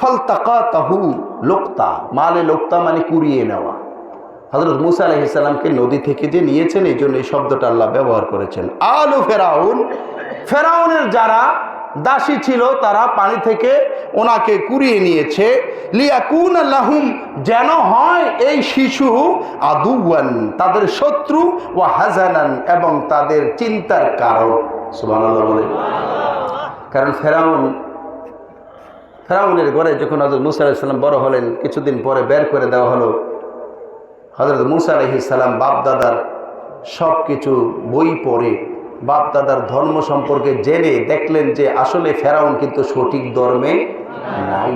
ফলতাকা তাহু লোকতা, মালে লোকতা মানে কুড়িয়ে নেওয়া। হজরত মুসা আলহিসাল্লামকে নদী থেকে যে নিয়েছেন, এই জন্য এই শব্দটা আল্লাহ ব্যবহার করেছেন। আলু ফেরাউন, ফেরাউনের যারা দাসী ছিল, তারা পানি থেকে ওনাকে কুড়িয়ে নিয়েছে। লিয়াকুন আল্লাহুম যেন হয় এই শিশু আদুয়ান তাদের শত্রু ও হাজানান এবং তাদের চিন্তার কারণ। বলে। কারণ ফেরাউন ফেরাউনের ঘরে যখন হজরত মুসা আলাইসাল্লাম বড় হলেন, কিছুদিন পরে বের করে দেওয়া হলো। হজরত মুসা আলহিসাল্লাম বাপদাদার সব কিছু বই পড়ে, বাপদাদার ধর্ম সম্পর্কে জেনে দেখলেন যে আসলে ফেরাউন কিন্তু সঠিক ধর্মে নাই।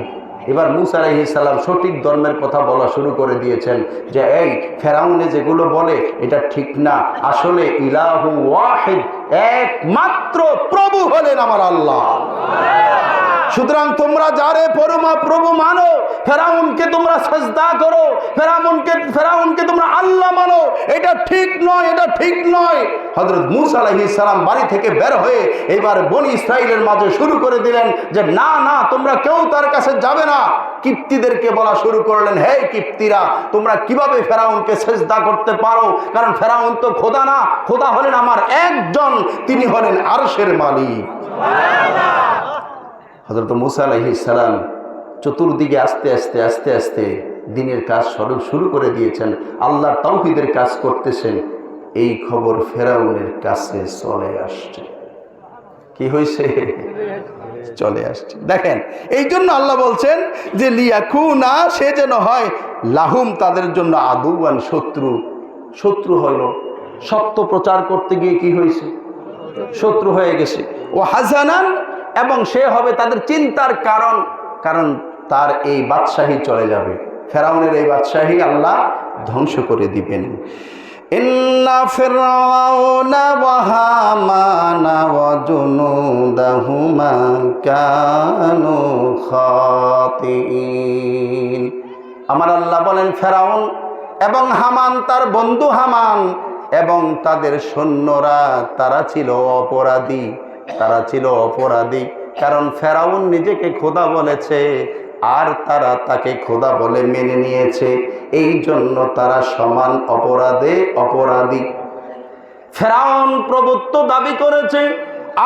এবার মুসা আলহিসাল্লাম সঠিক ধর্মের কথা বলা শুরু করে দিয়েছেন যে, এই ফেরাউনে যেগুলো বলে, এটা ঠিক না। আসলে ইলাহু ওয়াহিদ, একমাত্র প্রভু হলেন আমার আল্লাহ। সুতরাং তোমরা যারে পরমা প্রভু মানো, ফেরাউনকে তোমরা সাজদা করো, ফেরাউনকে ফেরাউনকে তোমরা আল্লাহ মানো, এটা ঠিক নয়, এটা ঠিক নয়। হজরত মুসা আলাইহিস সালাম বাড়ি থেকে বের হয়ে এবার বনি ইসরায়েলের মাঝে শুরু করে দিলেন যে, না না, তোমরা কেউ তার কাছে যাবে না। কিপ্তিদেরকে বলা শুরু করলেন, হে কিপ্তিরা, তোমরা কীভাবে ফেরাউনকে সেজদা করতে পারো? কারণ ফেরাউন তো খোদা না, খোদা হলেন আমার একজন, তিনি হলেন আরশের মালিক। হজরত মুসা আলহি সালাম চতুর্দিকে আস্তে আস্তে আস্তে আস্তে দিনের কাজ শুরু শুরু করে দিয়েছেন, আল্লাহর তৌহিদের কাজ করতেছেন। এই খবর ফেরাউনের কাছে চলে আসছে। কি হয়েছে চলে আসছে। দেখেন, এই জন্য আল্লাহ বলছেন যে, লিয়াকুনা, সে যেন হয় লাহুম তাদের জন্য আদুয়ান শত্রু। শত্রু হলো, সত্য প্রচার করতে গিয়ে কি হয়েছে শত্রু হয়ে গেছে। ও হাজানান এবং সে হবে তাদের চিন্তার কারণ কারণ তার এই বাদশাহী চলে যাবে। ফেরাউনের এই বাদশাহী আল্লাহ ধ্বংস করে দিবেন। আমার আল্লাহ বলেন, ফেরাউন এবং হামান, তার বন্ধু হামান এবং তাদের সৈন্যরা, তারা ছিল অপরাধী। তারা ছিল অপরাধী। কারণ ফেরাউন নিজেকে খোদা বলেছে, আর তারা তাকে খোদা বলে মেনে নিয়েছে। এই জন্য তারা সমান অপরাধে অপরাধী। ফেরাউন প্রভুত্ব দাবি করেছে,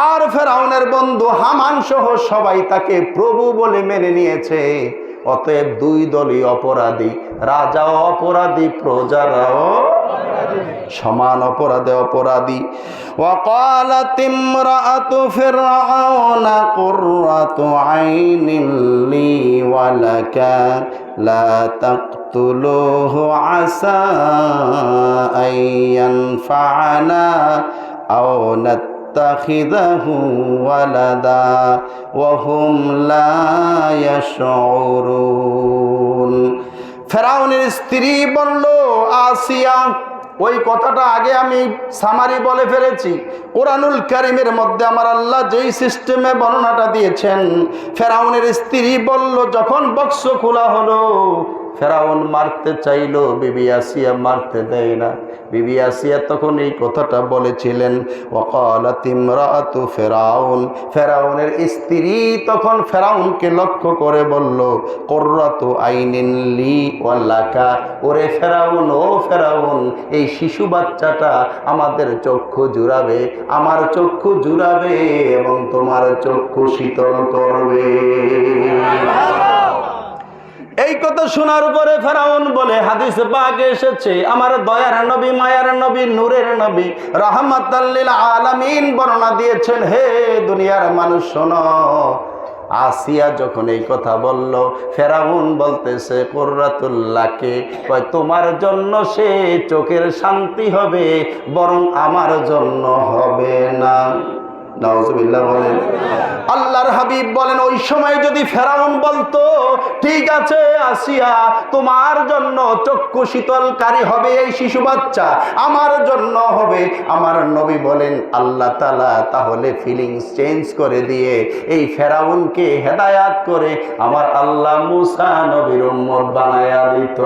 আর ফেরাউনের বন্ধু হামান সহ সবাই তাকে প্রভু বলে মেনে নিয়েছে। অতএব দুই দলই অপরাধী, রাজাও অপরাধী, প্রজারাও সমান অপরাধে অপরাধী وقالت امرأة فرعون قرة عين لي ولك لا تقتلوه عسى أن ينفعنا أو نتخذه ولدا وهم لا يشعرون ফেরাউনের স্ত্রী বলল আসিয়া ওই কথাটা আগে আমি সামারি বলে ফেলেছি। কোরআনুল কারিমের মধ্যে আমার আল্লাহ যেই সিস্টেমে বর্ণনাটা দিয়েছেন, ফেরাউনের স্ত্রী বলল, যখন বক্স খোলা হলো, ফেরাউন মারতে চাইল, বিবি আসিয়া মারতে দেয় না। বিবি আসিয়া তখন এই কথাটা বলেছিলেন ফেরাউন। ফেরাউনের স্ত্রী তখন ফেরাউনকে লক্ষ্য করে বলল, কর্রাতু আইনিন লি ওয়াল্লাকা ওরে ফেরাউন, ও ফেরাউন, এই শিশু বাচ্চাটা আমাদের চক্ষু জুড়াবে, আমার চক্ষু জুড়াবে এবং তোমার চক্ষু শীতল করবে। এই কথা শোনার পরে ফেরাউন বলে, হাদিস পাকে এসেছে। আমার দয়ার নবী, মায়ার নবী, নূরের নবী রহমতাল্লিল আলামিন বর্ণনা দিয়েছেন, হে দুনিয়ার মানুষ, শোনো। আসিয়া যখন এই কথা বলল, ফেরাউন বলতেছে, কোর্রাতুল্লাহকে, কয়, তোমার জন্য সে চোখের শান্তি হবে, বরং আমার জন্য হবে না। আল্লাহর হাবিব বলেন, ওই সময় যদি ফেরাউন বলতো, ঠিক আছে আসিয়া, তোমার জন্য চক্ষু শীতলকারী হবে এই শিশু বাচ্চা, আমার জন্য হবে। আমার নবী বলেন, আল্লাহ তালা তাহলে ফিলিংস চেঞ্জ করে দিয়ে এই ফেরাউনকে হেদায়াত করে আমার আল্লাহ মুসা নবীর উম্মত বানায়া দিত।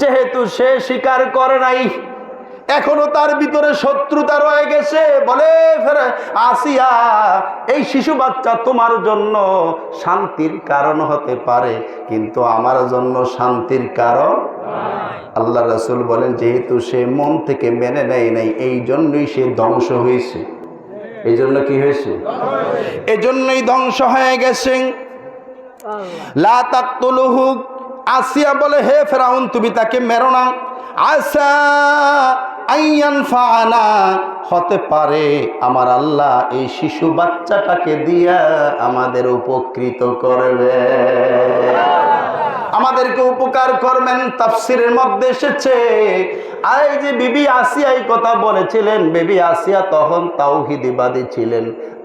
যেহেতু সে স্বীকার করে নাই এখনও তার ভিতরে শত্রুতা রয়ে গেছে। বলে ফেরে, আসিয়া, এই শিশু বাচ্চা তোমার জন্য শান্তির কারণ হতে পারে, কিন্তু আমার জন্য শান্তির কারণ আল্লাহ রসুল বলেন, যেহেতু সে মন থেকে মেনে নেয় নাই, এই জন্যই সে ধ্বংস হয়েছে। এই জন্য কি হয়েছে? এজন্যই ধ্বংস হয়ে গেছে। আসিয়া বলে, হে ফেরাউন, তুমি তাকে মেরো না। আসা আইয়ান হতে পারে আমার আল্লাহ এই শিশু বাচ্চাটাকে দিয়া আমাদের উপকৃত করবে। আমাদেরকে উপকার করবেন, তাফসিরের মধ্যে এসেছে। আর এই যে বিবি আসিয়া এই কথা বলেছিলেন, বিবি আসিয়া তখন তাওহিদিবাদী ছিলেন,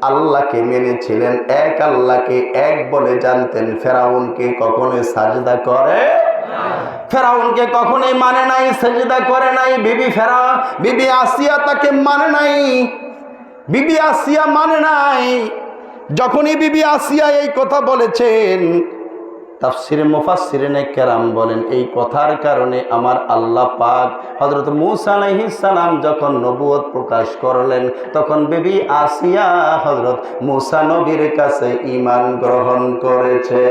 আল্লাহকে মেনেছিলেন, এক আল্লাহকে এক বলে জানতেন, ফেরাউনকে কখনো সাজদা করে ফেরাউনকে কখনোই মানে নাই, সেজদা করে নাই। বিবি ফেরা, বিবি আসিয়া তাকে মানে নাই। বিবি আসিয়া মানে নাই। যখনই বিবি আসিয়া এই কথা বলেছেন, তাফসিরে মুফাসসিরিনে কেরাম বলেন, এই কথার কারণে আমার আল্লাহ পাক হযরত মূসা আলাইহিস যখন নবুয়ত প্রকাশ করলেন, তখন বিবি আসিয়া হযরত মূসা নবীর কাছে ঈমান গ্রহণ করেছে।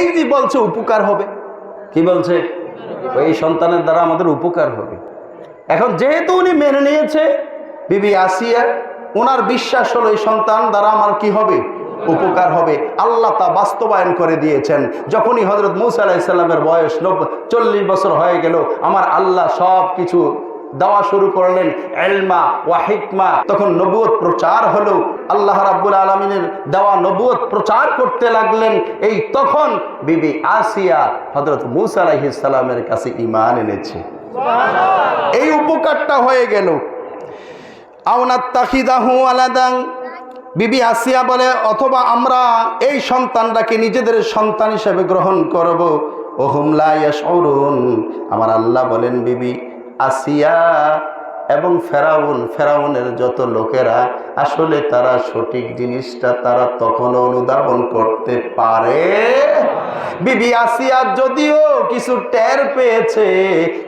এই যে বলছে উপকার হবে। কি বলছে? এই সন্তানের দ্বারা আমাদের উপকার হবে। এখন যেহেতু উনি মেনে নিয়েছে, বিবি আসিয়া ওনার বিশ্বাস হলো এই সন্তান দ্বারা আমার কি হবে? উপকার হবে। আল্লাহ তা বাস্তবায়ন করে দিয়েছেন। যখনই হজরত মুসা আলাহিসাল্লামের বয়স নব্বই চল্লিশ বছর হয়ে গেল, আমার আল্লাহ সব কিছু দেওয়া শুরু করলেন এলমা ওয়া হিকমা। তখন নবুয়ত প্রচার হলো। আল্লাহ রাব্বুল আলমিনের দেওয়া নবুয়ত প্রচার করতে লাগলেন। এই তখন বিবি আসিয়া হজরত মুসা আলাইহিসাল্লামের কাছে ইমান এনেছে। এই উপকারটা হয়ে গেল। আওনাত তাখিদাহু আলাদাং বিবি আসিয়া বলে অথবা আমরা এই সন্তানটাকে নিজেদের সন্তান হিসেবে গ্রহণ করব। ও হুমলা ইয়াশউরুন। আমার আল্লাহ বলেন বিবি আসিয়া এবং ফেরাউন, ফেরাউনের যত লোকেরা, আসলে তারা সঠিক জিনিসটা তারা তখনও অনুধাবন করতে পারে। বিবি আসিয়া যদিও কিছু টের পেয়েছে,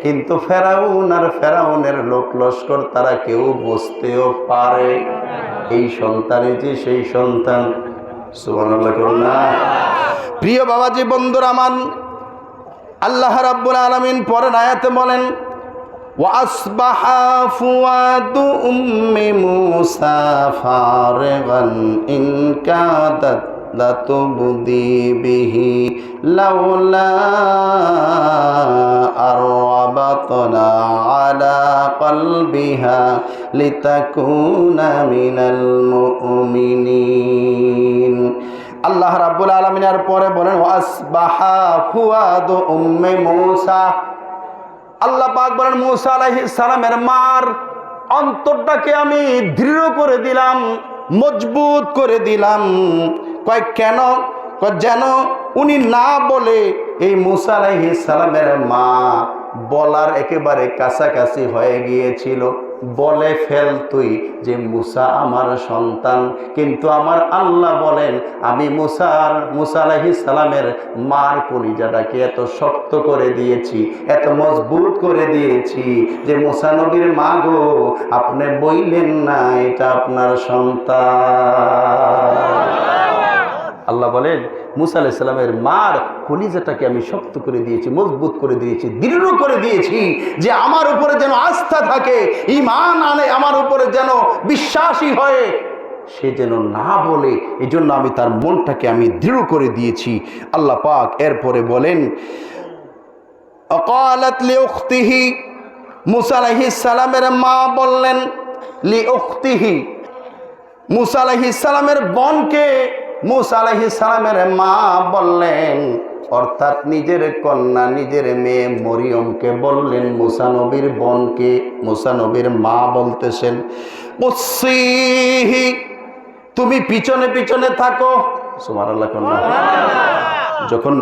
কিন্তু ফেরাউন আর ফেরাউনের লোক লস্কর তারা কেউ বুঝতেও পারে। এই সন্তানই যে সেই সন্তান না। প্রিয় বাবাজি, বন্ধুরা আমার, আল্লাহ রাব্বুল আলামিন পরের আয়াতে বলেন وأصبح فؤاد أم موسى فارغا إن كادت لتبدي به لولا أربطنا على قلبها لتكون من المؤمنين আল্লাহ রাব্বুল আলমিনের পরে বলেন ওয়াসবাহা ফুয়াদ উম্মে মূসা আল্লাহ পাক বলেন, মুসা আলাইহিস সালামের মার অন্তরটাকে আমি দৃঢ় করে দিলাম, মজবুত করে দিলাম। কয়, কেন? যেন উনি না বলে এই মুসা আলাইহিস সালামের মা বলার একেবারে কাছাকাছি হয়ে গিয়েছিল। বলে ফেল তুই যে মুসা আমার সন্তান। কিন্তু আমার আল্লাহ বলেন, আমি মুসার, মুসা আলাইহিস সালামের মার কলিজাটাকে এত শক্ত করে দিয়েছি, এত মজবুত করে দিয়েছি যে মুসা নবীর মা গো, আপনি বইলেন না এটা আপনার সন্তান। আল্লাহ বলেন মুসা আলাইসাল্লামের মার কলিজাটাকে আমি শক্ত করে দিয়েছি, মজবুত করে দিয়েছি, দৃঢ় করে দিয়েছি যে আমার উপরে যেন আস্থা থাকে ইমান আনে, আমার উপরে যেন বিশ্বাসী হয়। সে যেন না বলে এই জন্য আমি তার মনটাকে আমি দৃঢ় করে দিয়েছি। আল্লাহ পাক এরপরে বলেন, অকালাত লি উখতিহি মুসা সালামের মা বললেন লি উখতিহি মুসা আলাইহিস সালামের বোনকে মুসা আলাইহিস সালামের মা বললেন অর্থাৎ নিজের কন্যা নিজের মেয়ে মরিয়মকে বললেন মুসা নবীর বোনকে মুসা নবীর মা বলতেছেন তুমি পিছনে পিছনে থাকো। সুমার আল্লাহ যখন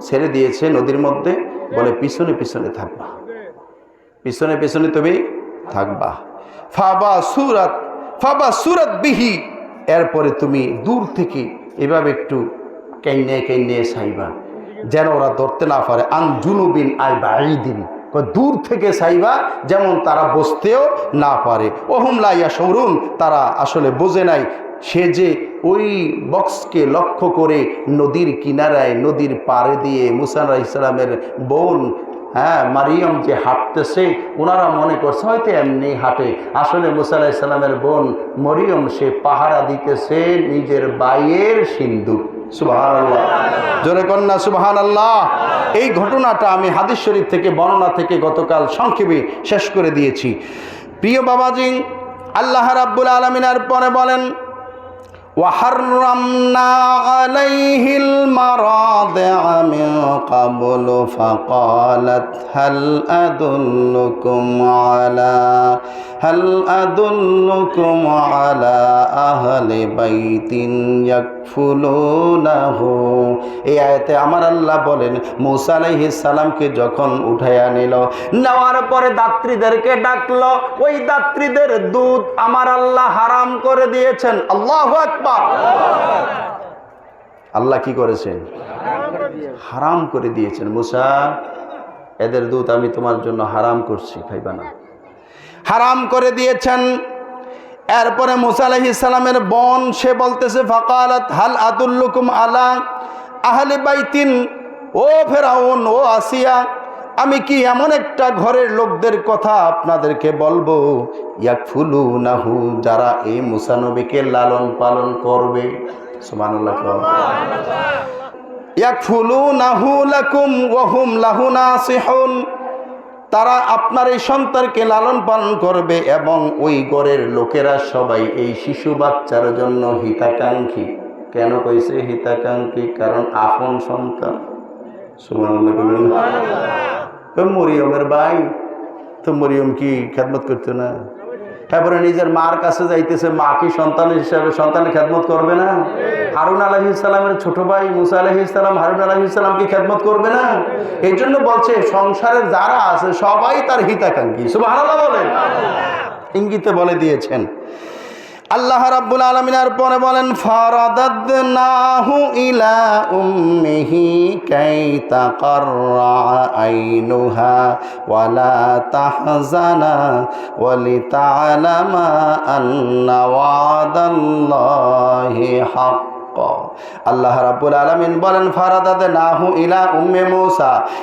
ছেড়ে দিয়েছে নদীর মধ্যে বলে পিছনে পিছনে থাকবা। পিছনে পিছনে তুমি থাকবা। ফাবা সুরাত ফাবা সুরাত বিহি এরপরে তুমি দূর থেকে এভাবে একটু কেন্নে কেন্নে সাইবা। যেন ওরা ধরতে না পারে। আন জুনুবিন আই বাঈদিন। কয়, দূর থেকে সাইবা, যেমন তারা বসতেও না পারে। ওহম লাইয়া সৌরুন তারা আসলে বোঝে নাই। সে যে ওই বক্সকে লক্ষ্য করে নদীর কিনারায়, নদীর পাড়ে দিয়ে মুসান ইসলামের বোন হ্যাঁ মারিয়ম যে হাঁটতেছে ওনারা মনে করছে, হয়তো এমনি হাঁটে। আসলে মুসা ইসলামের বোন মরিয়ম, সে পাহারা দিতেছে নিজের বাইয়ের সিন্ধু। সুবাহান আল্লাহ জোরে কন্যা সুবাহান আল্লাহ এই ঘটনাটা আমি হাদিস শরীফ থেকে, বর্ণনা থেকে গতকাল সংক্ষেপে শেষ করে দিয়েছি। প্রিয় বাবাজি, আল্লাহ রাব্বুল আলমিনার পরে বলেন وحرمنا عليه المراضع من قبل فقالت هل أدلكم على هل أدلكم على أهل بيت يكفلونه এই আয়াতে আমার আল্লাহ বলেন মুসা আলাইহিস সালামকে যখন উঠাইয়া নিল নেওয়ার পরে দাত্রীদেরকে ডাকলো ওই দাত্রীদের দুধ আমার আল্লাহ হারাম করে দিয়েছেন আল্লাহ আকবার আল্লাহ কি করেছেন হারাম করে দিয়েছেন মুসা এদের দুধ আমি তোমার জন্য হারাম করছি খাইবা না হারাম করে দিয়েছেন। এরপরে মুসা আলাইহিস সালামের বোন সে বলতেছে, ফাকালাত, হাল আদুল্লুকুম আলা আহলে বাইতিন? ও ফেরাউন, ও আসিয়া, আমি কি এমন একটা ঘরের লোকদের কথা আপনাদেরকে বলব? ইয়াক ফুলু নাহু যারা এই মুসানবীকে লালন পালন করবে। সুবহানাল্লাহ ইয়াকফুলু নাহু লাকুম ওয়াহুম লাহু নাসিহুন। তারা আপনার এই সন্তানকে লালন পালন করবে এবং ওই ঘরের লোকেরা সবাই এই শিশু বাচ্চার জন্য হিতাকাঙ্ক্ষী। কেন কইছে হিতাকাঙ্ক্ষী? কারণ আপন সন্তান। মরিয়মের ভাই তো মরিয়ম কি খেদমত করতো না? তারপরে নিজের মার কাছে যাইতেছে, মা কি সন্তান হিসাবে সন্তানের খেদমত করবে না? হারুন আলহ ইসলামের ছোট ভাই মুসা আলহ ইসলাম হারুন আলহ ইসলামকে খেদমত করবে না? এই জন্য বলছে, সংসারের যারা আছে সবাই তার হিতাকাঙ্ক্ষী। সুবাহ বলেন। ইঙ্গিতে বলে দিয়েছেন। আল্লাহ রাব্বুল আলমিনার পরে বলেন, ফারাদাদনাহু ইলা উম্মিহি কাই তাকাররা আইনুহা ওয়ালা তাহজানা ওয়ালিতালামা আন্না ওয়াদাল্লাহি হক আল্লাহ রাব্বুল আলামিন বলেন, ফারাদাদে নাহু ইলা উম্মে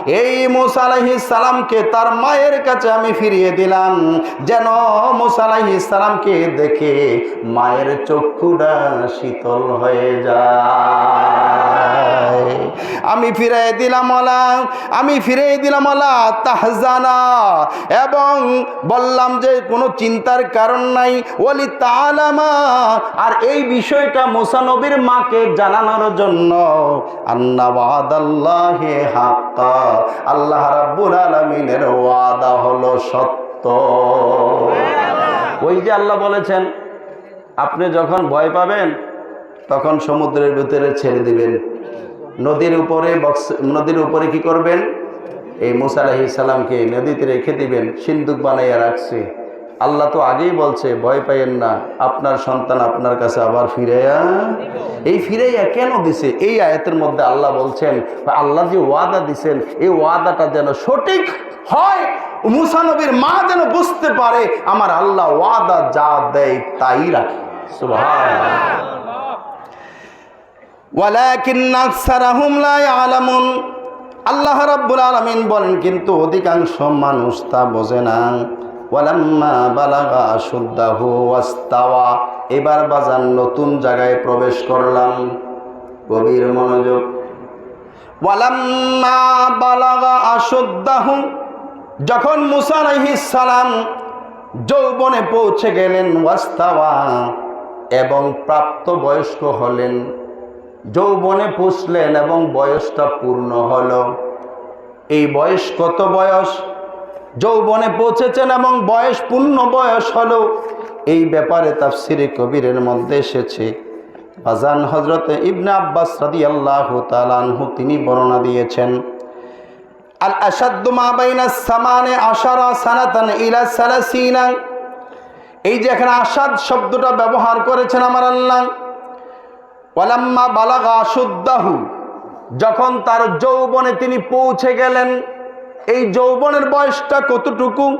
এই মূসা সালামকে তার মায়ের কাছে আমি ফিরিয়ে দিলাম। যেন মূসা সালামকে দেখে মায়ের চক্ষুটা শীতল হয়ে যায়। আমি ফিরিয়ে দিলাম আলা আমি ফিরিয়ে দিলাম আলা তাহজানা। এবং বললাম যে, কোনো চিন্তার কারণ নাই। ওলি তালামা আর এই বিষয়টা মুসা নবীর মাকে জানানোর জন্য আল্লাহ রাব্বুল আলামিনের ওয়াদা হলো সত্য। ওই যে আল্লাহ বলেছেন, আপনি যখন ভয় পাবেন, তখন সমুদ্রের ভিতরে ছেড়ে দিবেন। নদীর উপরে বক্স, নদীর উপরে কি করবেন? এই মুসা সালামকে নদীতে রেখে দিবেন, সিন্দুক বানাইয়া রাখছে। আল্লাহ তো আগেই বলছে, ভয় পাইয়েন না, আপনার সন্তান আপনার কাছে আবার ফিরাইয়া, এই ফিরাইয়া কেন দিছে? এই আয়াতের মধ্যে আল্লাহ বলছেন, আল্লাহ যে ওয়াদা দিছেন, এই ওয়াদাটা যেন সঠিক হয় মুসানবীর মা যেন বুঝতে পারে, আমার আল্লাহ ওয়াদা যা দেয় তাই রাখে। আল্লাহ রাব্বুল আলামিন বলেন, কিন্তু অধিকাংশ মানুষ তা বোঝে না। ওয়ালাম্মা বালাগা ওয়াস্তাওয়া। এবার বাজার নতুন জায়গায় প্রবেশ করলাম। গভীর মনোযোগ। ওয়ালাম্মা বালাগা যখন মুসা সালাম যৌবনে পৌঁছে গেলেন, ওয়াস্তাওয়া, এবং প্রাপ্ত বয়স্ক হলেন, যৌবনে পুষলেন এবং বয়সটা পূর্ণ হল। এই বয়স কত বয়স? যৌবনে পৌঁছেছেন এবং বয়স পূর্ণ বয়স হলো এই ব্যাপারে তার তাফসিরে কবিরের মধ্যে এসেছে। আজান হজরতে ইবনে আব্বাস রাদি আল্লাহ তালানহু তিনি বর্ণনা দিয়েছেন, আল আসাদ্দু মা বাইনা সামানে আশারা সানাতান ইলা সালাসিনা। এই যে এখানে আসাদ শব্দটা ব্যবহার করেছেন আমার আল্লাহ। ওয়ালাম্মা বালাগা সুদ্দাহু যখন তার যৌবনে তিনি পৌঁছে গেলেন এই যৌবনের বয়সটা কতটুকু?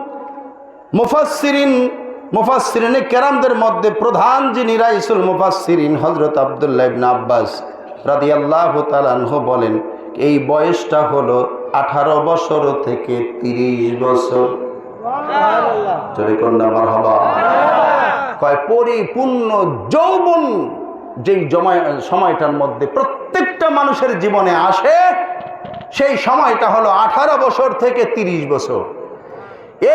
মুফাসসিরিন মুফাসসিরিনে কেরামদের মধ্যে প্রধান যিনি রাইসুল মুফাসসিরিন হজরত আবদুল্লাহ ইবনে আব্বাস রাদিয়াল্লাহু তাআলা আনহু বলেন এই বয়সটা হলো আঠারো বছর থেকে তিরিশ বছর। কয় পরিপূর্ণ যৌবন যেই সময়টার মধ্যে প্রত্যেকটা মানুষের জীবনে আসে সেই সময়টা হলো আঠারো বছর থেকে তিরিশ বছর।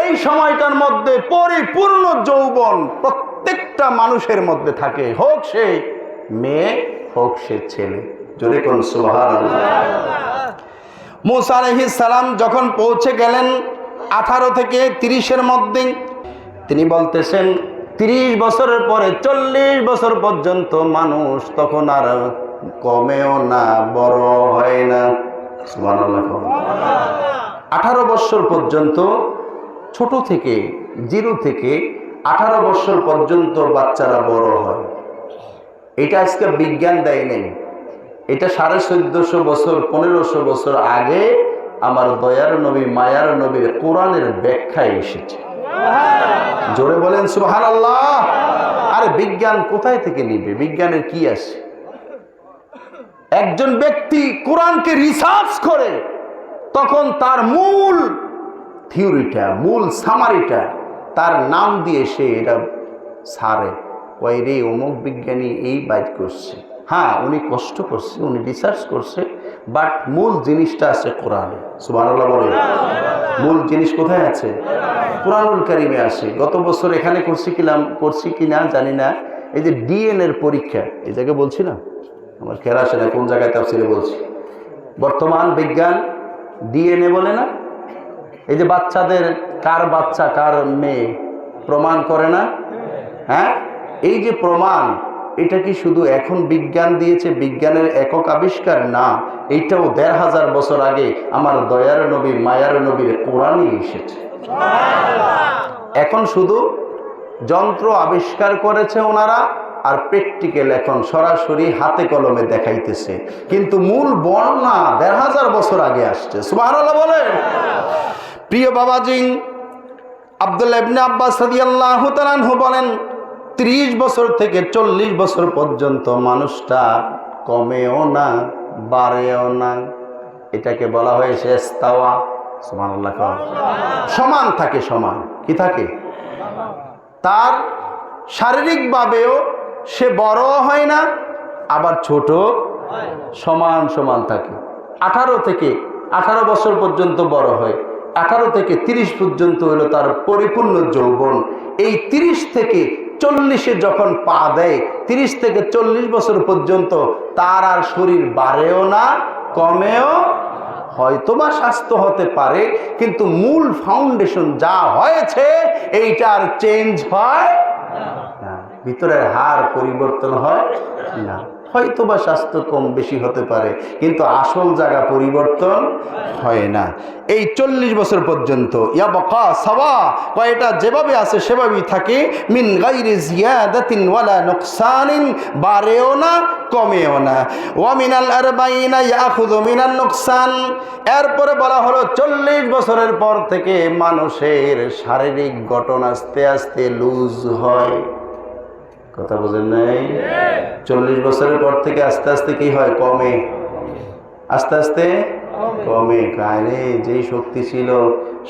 এই সময়টার মধ্যে পরিপূর্ণ যৌবন প্রত্যেকটা মানুষের মধ্যে থাকে। হোক সে মেয়ে, হোক সে ছেলে। যদি কোন মুসা সালাম যখন পৌঁছে গেলেন আঠারো থেকে তিরিশের মধ্যে, তিনি বলতেছেন, তিরিশ বছরের পরে চল্লিশ বছর পর্যন্ত মানুষ তখন আর কমেও না বড় হয় না। আঠারো বৎসর পর্যন্ত ছোট থেকে জিরো থেকে আঠারো বৎসর পর্যন্ত বাচ্চারা বড় হয়। এটা আজকে বিজ্ঞান দেয় নেই। এটা সাড়ে চোদ্দশো বছর পনেরোশো বছর আগে আমার দয়ার নবী মায়ার নবীর কোরআনের ব্যাখ্যায় এসেছে। জোরে বলেন সুবাহান আল্লাহ আরে বিজ্ঞান কোথায় থেকে নিবে? বিজ্ঞানের কি আছে? একজন ব্যক্তি কোরআনকে রিসার্চ করে, তখন তার মূল থিওরিটা মূল সামারিটা তার নাম দিয়ে সে এটা সারে। ওই রে, অমুক বিজ্ঞানী এই বাইট করছে। হ্যাঁ উনি কষ্ট করছে, উনি রিসার্চ করছে বাট মূল জিনিসটা আছে কোরআনে। সুবহানাল্লাহ বলে মূল জিনিস কোথায় আছে? কোরআনুল কারিমে আছে। গত বছর এখানে করছি কিলাম, করছি কি না জানি না। এই যে ডিএনএর পরীক্ষা, এই জায়গায় বলছি না? আমার খেয়াল আসে না কোন জায়গায় তাফসিরে বলছি? বর্তমান বিজ্ঞান ডিএনএ বলে না? এই যে বাচ্চাদের কার বাচ্চা কার মেয়ে প্রমাণ করে না? হ্যাঁ? এই যে প্রমাণ এটা কি শুধু এখন বিজ্ঞান দিয়েছে বিজ্ঞানের একক আবিষ্কার? না এইটাও দেড় হাজার বছর আগে আমার দয়ার নবী মায়ার নবীর কোরআনই এসেছে। এখন শুধু যন্ত্র আবিষ্কার করেছে ওনারা আর প্র্যাকটিক্যাল এখন সরাসরি হাতে কলমে দেখাইতেছে। কিন্তু মূল বর্ণনা দেড় হাজার বছর আগে আসছে। সুবাহ বলেন। প্রিয় বাবাজি, আবদুল্লাহ ইবনে আব্বাস রাদিয়াল্লাহু বলেন, ত্রিশ বছর থেকে চল্লিশ বছর পর্যন্ত মানুষটা কমেও না, বাড়েও না। এটাকে বলা হয়েছে ইস্তাওয়া কও। সমান থাকে, সমান। কি থাকে? তার শারীরিকভাবেও সে বড় হয় না আবার ছোট সমান সমান থাকে। আঠারো থেকে আঠারো বছর পর্যন্ত বড় হয়। আঠারো থেকে তিরিশ পর্যন্ত হলো তার পরিপূর্ণ যৌবন। এই তিরিশ থেকে চল্লিশে যখন পা দেয় তিরিশ থেকে চল্লিশ বছর পর্যন্ত তার আর শরীর বাড়েও না কমেও হয়তোবা স্বাস্থ্য হতে পারে কিন্তু মূল ফাউন্ডেশন যা হয়েছে এইটার চেঞ্জ হয় ভিতরের হার পরিবর্তন হয় না। হয়তোবা স্বাস্থ্য কম বেশি হতে পারে, কিন্তু আসল জায়গা পরিবর্তন হয় না। এই চল্লিশ বছর পর্যন্ত ইয়া সাওয়া যেভাবে আছে সেভাবেই থাকে, মিন বাড়েও না, কমেও না। ওয়া মিনাল আরবাইনা ইয়াখুযু মিনান নুকসান। এরপরে বলা হলো চল্লিশ বছরের পর থেকে মানুষের শারীরিক গঠন আস্তে আস্তে লুজ হয়। কথা বোঝেন নাই? চল্লিশ বছরের পর থেকে আস্তে আস্তে কি হয়? কমে। আস্তে আস্তে কমে। কায়রে যেই শক্তি ছিল।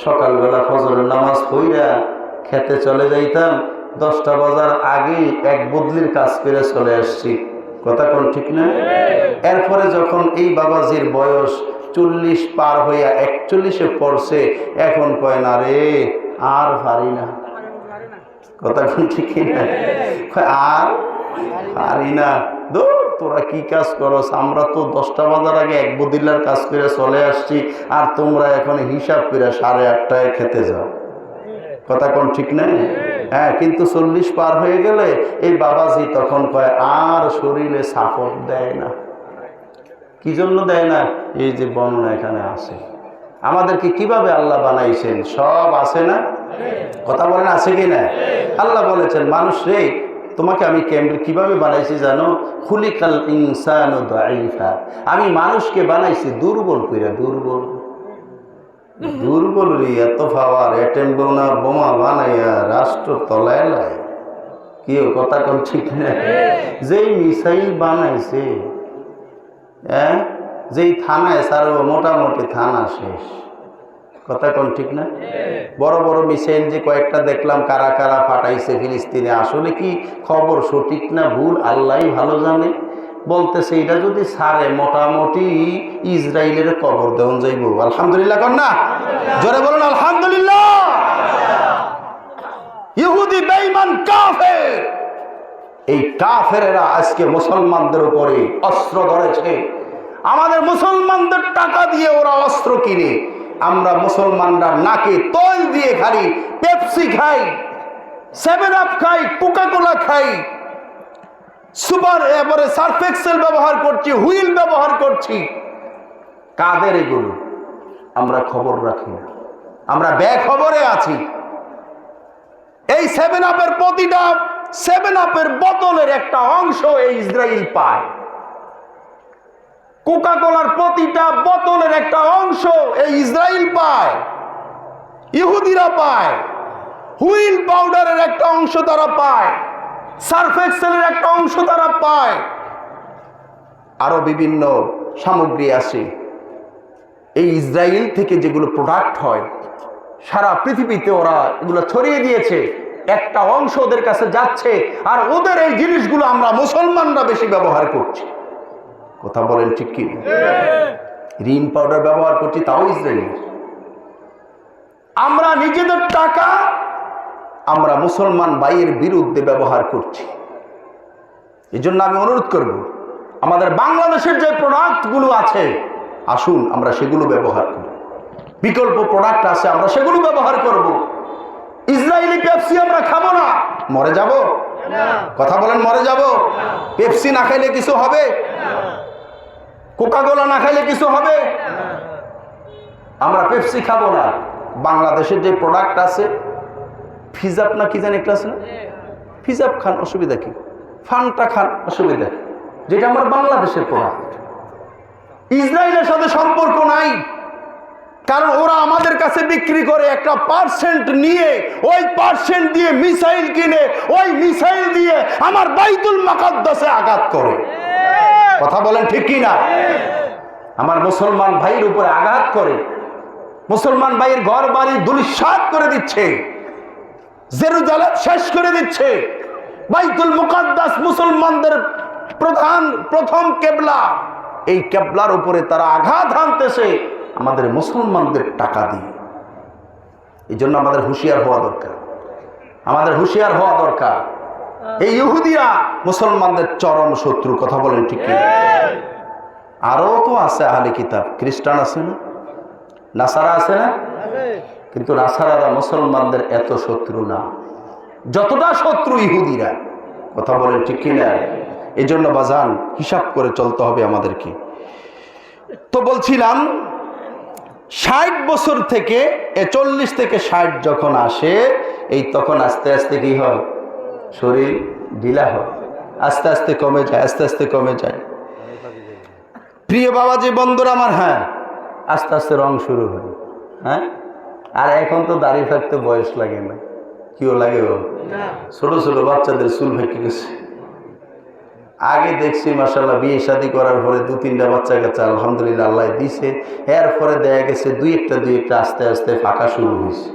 সকালবেলা ফজরের নামাজ পইরা খেতে চলে যাইতাম। দশটা বাজার আগেই এক বদলির কাজ করে চলে আসছি। কথা কোন ঠিক না? এরপরে যখন এই বাবাজির বয়স চল্লিশ পার হইয়া একচল্লিশে পড়ছে, এখন কয় না রে, আর পারি না। কথা ঠিক না? আর? পারি না। তোরা কি কাজ করস? আমরা তো দশটা বাজার আগে এক বদিল্লার কাজ করে চলে আসছি, আর তোমরা এখন হিসাব করে সাড়ে আটটায় খেতে যাও। কথা কোন ঠিক না? হ্যাঁ কিন্তু চল্লিশ পার হয়ে গেলে এই বাবাজি তখন কয়, আর শরীরে সাপোর্ট দেয় না। কি জন্য দেয় না? এই যে বর্ণনা এখানে আসে আমাদেরকে কীভাবে আল্লাহ বানাইছেন? সব আছে না? কথা বলেন, আছে কি না আল্লাহ বলেছেন, মানুষ রে, তোমাকে আমি কেমন কীভাবে বানাইছি জানো? খুলিকাল ইনসান আমি মানুষকে বানাইছি দুর্বল কইরা, দুর্বল। দুর্বল রে, এত পাওয়ার অ্যাটেম বোনা, বোমা বানাইয়া, রাষ্ট্র তলায় লাই। কেউ কথা কোন ঠিক না যেই মিসাইল বানাইছে হ্যাঁ? যেই থানায় স্যার মোটামুটি থানা শেষ। কথা কোন ঠিক না? বড় বড় মিসাইল যে কয়েকটা দেখলাম, কারা কারা ফাটাইছে ফিলিস্তিনে, আসলে কি খবর সঠিক না ভুল? আল্লাহ ভালো জানে। বলতেছে, এটা যদি সারে, মোটামুটি ইসরায়েলের কবর দেওয়া যাইব। আলহামদুলিল্লাহ কর না? জোরে বলুন, আলহামদুলিল্লাহ। ইহুদি বেঈমান কাফের। এই কাফেরেরা আজকে মুসলমানদের উপরে অস্ত্র ধরেছে। আমাদের মুসলমানদের টাকা দিয়ে ওরা অস্ত্র কিনে। আমরা মুসলমানরা নাকে তৈল দিয়ে খালি পেপসি খাই সেভেন আপ খাই কোকা কোলা খাই। সুপার এবারে সার্ফ এক্সেল ব্যবহার করছি হুইল ব্যবহার করছি। কাদের এগুলো? আমরা খবর রাখি না। আমরা বেখবরে আছি। এই সেভেন আপের প্রতিটা সেভেন আপের বোতলের একটা অংশ এই ইসরায়েল পায়। কোকা কোলার প্রতিটা বোতলের একটা অংশ এই ইসরায়েল পায়, ইহুদিরা পায়, হুইল পাউডারের একটা অংশ তারা পায় সার্ফ এক্সেলের একটা অংশ তারা পায়। আরও বিভিন্ন সামগ্রী আছে। এই ইসরায়েল থেকে যেগুলো প্রোডাক্ট হয়, সারা পৃথিবীতে ওরা এগুলো ছড়িয়ে দিয়েছে। একটা অংশ ওদের কাছে যাচ্ছে, আর ওদের এই জিনিসগুলো আমরা মুসলমানরা বেশি ব্যবহার করছি। কথা বলেন ঠিক কি রিন পাউডার ব্যবহার করছি তাও ইসরায়েলি। আমরা নিজেদের টাকা আমরা মুসলমান ভাইয়ের বিরুদ্ধে ব্যবহার করছি। এই জন্য আমি অনুরোধ করব আমাদের বাংলাদেশের যে প্রোডাক্টগুলো আছে আসুন আমরা সেগুলো ব্যবহার করি। বিকল্প প্রোডাক্ট আছে আমরা সেগুলো ব্যবহার করব। ইসরায়েলি পেপসি আমরা খাব না মরে যাব। কথা বলেন মরে যাব। পেপসি না খাইলে কিছু হবে? কোকাগোলা না খাইলে কিছু হবে? আমরা পেপসি খাব না। বাংলাদেশের যে প্রোডাক্ট আছে, ফিজাপ না কি জানি একটা আছে না? ফিজাপ খান, অসুবিধা কি? ফানটা খান, অসুবিধা যেটা আমার বাংলাদেশের প্রোডাক্ট ইসরায়েলের সাথে সম্পর্ক নাই। কারণ ওরা আমাদের কাছে বিক্রি করে একটা পার্সেন্ট নিয়ে, ওই পার্সেন্ট দিয়ে মিসাইল কিনে, ওই মিসাইল দিয়ে আমার বাইতুল মাকাদ্দাসে আঘাত করে। কথা বলেন ঠিক কি না আমার মুসলমান ভাইয়ের উপরে আঘাত করে, মুসলমান ভাইয়ের ঘর বাড়ি দুলিশাত করে দিচ্ছে, জেরুজালেম শেষ করে দিচ্ছে, বাইতুল মুকাদ্দাস মুসলমানদের প্রধান, প্রথম কেবলা। এই কেবলার উপরে তারা আঘাত হানতেছে, আমাদের মুসলমানদের টাকা দিয়ে। এই জন্য আমাদের হুঁশিয়ার হওয়া দরকার। আমাদের হুঁশিয়ার হওয়া দরকার। এই ইহুদিরা মুসলমানদের চরম শত্রু কথা বলেন, ঠিক কি? আরও তো আছে আহলে কিতাব। খ্রিস্টান আছে না? নাসারা আছে না? কিন্তু নাসারারা মুসলমানদের এত শত্রু না। যতটা শত্রু ইহুদিরা, কথা বলেন, ঠিক কিনা এই জন্য বাজান, হিসাব করে চলতে হবে আমাদেরকে। তো বলছিলাম, ষাট বছর থেকে, এ চল্লিশ থেকে ষাট যখন আসে, এই তখন আস্তে আস্তে কি হয়? শরীর ঢিলা হয়। আস্তে আস্তে কমে যায়, আস্তে আস্তে কমে যায়। প্রিয় বাবা যে বন্ধুরা আমার হ্যাঁ আস্তে আস্তে রং শুরু হয়। হ্যাঁ? আর এখন তো দাড়ি থাকতে বয়স লাগে না। কিও লাগে ও ছোট ছোট বাচ্চাদের চুল ফেঁকে গেছে। আগে দেখছি মাসাল্লাহ বিয়ে শাদি করার পরে দু তিনটা বাচ্চা কাচ্চা আলহামদুলিল্লাহ, আল্লাহ দিছে। এর পরে দেখা গেছে, দুই একটা দুই একটা আস্তে আস্তে ফাঁকা শুরু হয়েছে।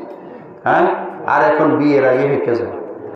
হ্যাঁ? আর এখন বিয়ের আগে হেঁকে যায়।